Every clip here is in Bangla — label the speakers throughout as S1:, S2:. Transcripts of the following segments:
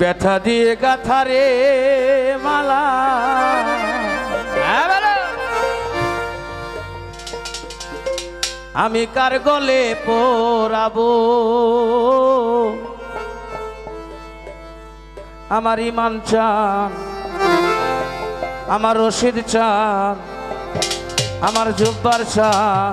S1: ব্যথা দিয়ে গাথারে মালা।
S2: হ্যাঁ
S1: আমি কার গলে পরাবো আমার ইমান চান, আমার রশিদ চান, আমার জুব্বার চান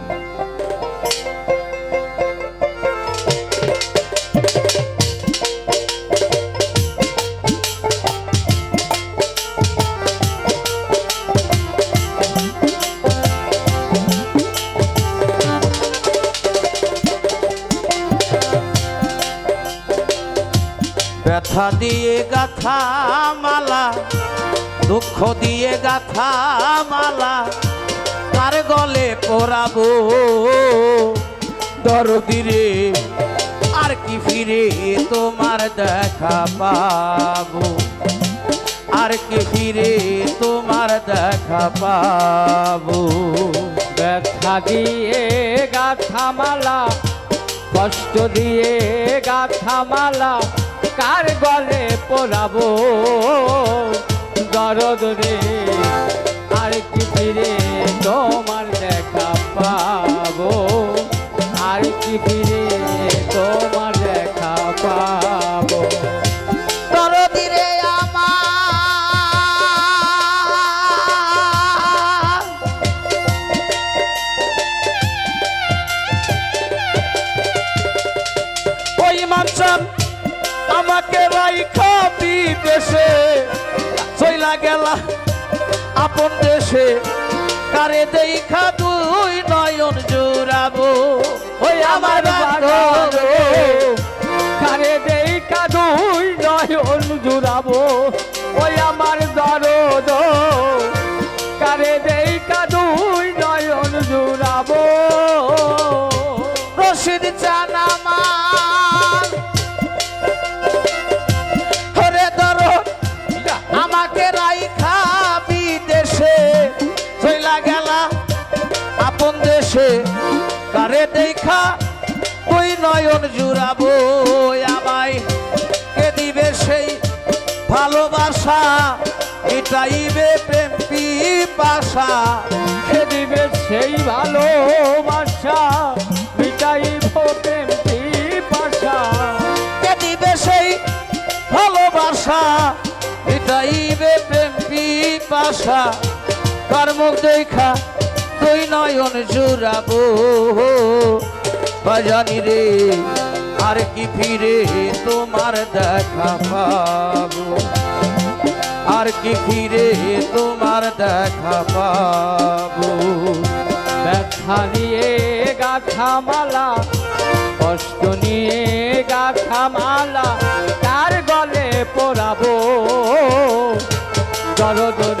S1: ব্যথা দিয়ে গাথা মালা, দুঃখ দিয়ে গাথা মালা, কার গলে পরাবো দরদিরে আর কি ফিরে তোমার দেখা পাবো? আর কি ফিরে তোমার দেখা পাবো?
S2: ব্যথা দিয়ে গাথা মালা, কষ্ট দিয়ে গাথা মালা কার গলে পরাবো দরদ রে, আর কি ফিরে তোমার দেখা পাবো? আর কি ফিরে তোমার দেখা পাবো?
S1: দরদিরে বিদেশে চইলা গেলা আপন দেশে। কারে দেখা দুই নয়ন জোড়াবো ওই আমার
S2: কারে দেই তুই নয়ন জোড়াবো ওই আমার দরদ।
S1: গেলা আপন দেশে কারে দেখা? তুই নয়ন জুড়াবো আমায়। কে দিবে সেই ভালোবাসা? এটাইবে প্রেম পিপাসা।
S2: কে দিবে সেই ভালোবাসা? মিটাই প্রেম পাশা
S1: কে দিবে সেই ভালোবাসা? এটাইবে প্রেম পিপাসা। কার মুখ দেখা তুই নয়ন জুড়াবো। বাজানি রে, আর কি ফিরে তোমার দেখা পাবো? আর কি ফিরে তোমার দেখা পাবো?
S2: ব্যথা নিয়ে গাথা মালা, কষ্ট নিয়ে গাথা মালা তার গলে পরাবো দরদরে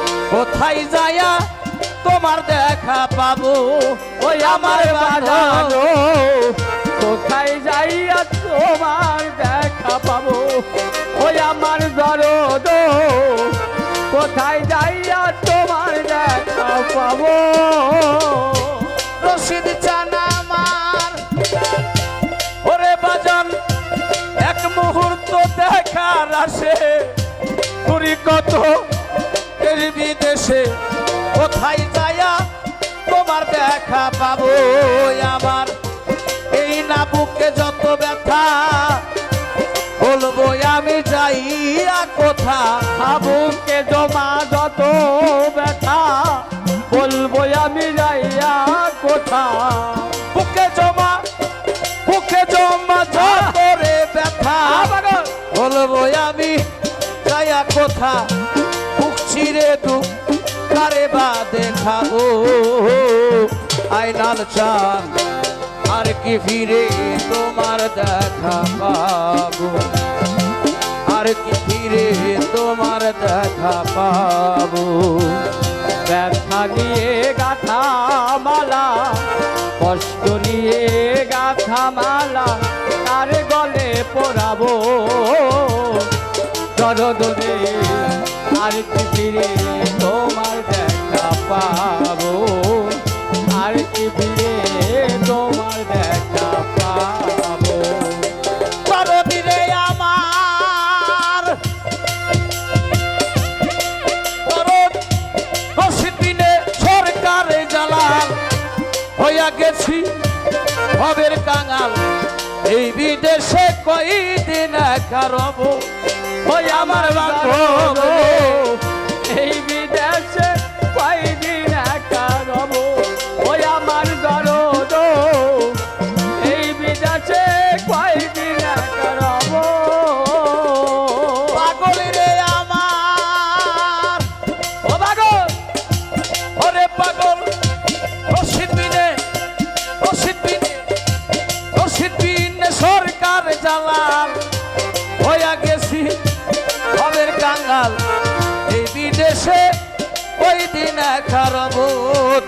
S1: কোথায় যায়া তোমার দেখা পাবো? ওই আমার বাজানো
S2: কোথায় যাইয়া তোমার দেখা পাবো? ওই আমার দরদ কোথায় যাইয়া তোমার দেখা পাবো?
S1: রশিদ চান আমার। ওরে বাজান, এক মুহূর্ত দেখার আসে। পুরি কত এর বিদেশে কোথায় যায়া তোমার দেখা পাবো? আমার এই না বুকে যত ব্যথা বলব আমি যাইয়া কোথা
S2: বুকে জমা যত ব্যথা বলব আমি যাইয়া কোথা?
S1: বুকে জমা বুকে জমা যত রে ব্যথা বলব আমি যাইয়া কোথা চিরে দুঃখ কারে বা দেখাবো আইনাল চান আর কি ফিরে তোমার দেখা পাবো? আর কি ফিরে তোমার দেখা পাবো?
S2: ব্যথা নিয়ে গাথা মালা, কষ্ট নিয়ে গাথা মালা, তার গলে পরাবো দরদরে আর কি ফিরে তোমার দেখা পাবো। আর কি ফিরে তোমার দেখা পাবো।
S1: তরদিরে আমার। নসিদিনে সরকারে জালাল হইয়া গেছি ভবের কাঙাল। এই বিদেশে কয়দিন কারব ওই আমার বান্ধব।
S2: এই
S1: খারব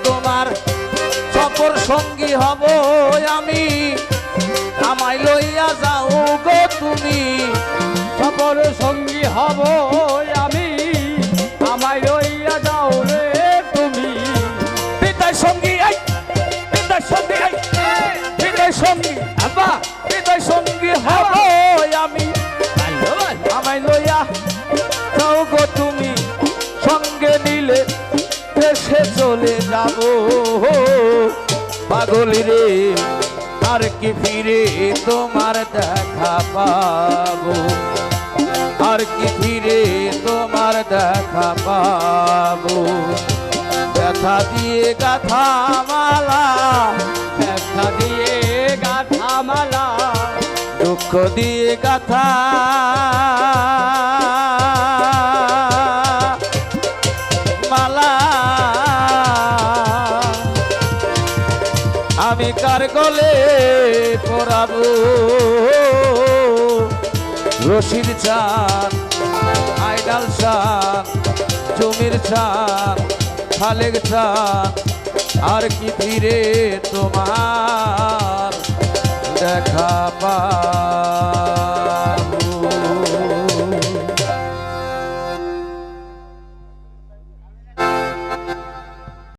S1: তোমার সফর সঙ্গী হব আমি। আমায় লইয়া যাও গো তুমি।
S2: সফর সঙ্গী হব আমি। আমায় রইয়া যাও রে তুমি।
S1: বিদায় সঙ্গী, আই! বিদায় সঙ্গী, আই! বিদায় সঙ্গী। যাব? পাগলি রে, আর কি ফিরে তোমার দেখা পাবো? আর কি ফিরে তোমার দেখা পাবো? ব্যথা দিয়ে গাথা মালা,
S2: ব্যথা দিয়ে গাথা মালা,
S1: দুঃখ দিয়ে গাথা আমি কার গলে পড়াবো রশিদ চান আইডাল চান জমির চান খালেক চান আর কি ফিরে তোমার দেখা পা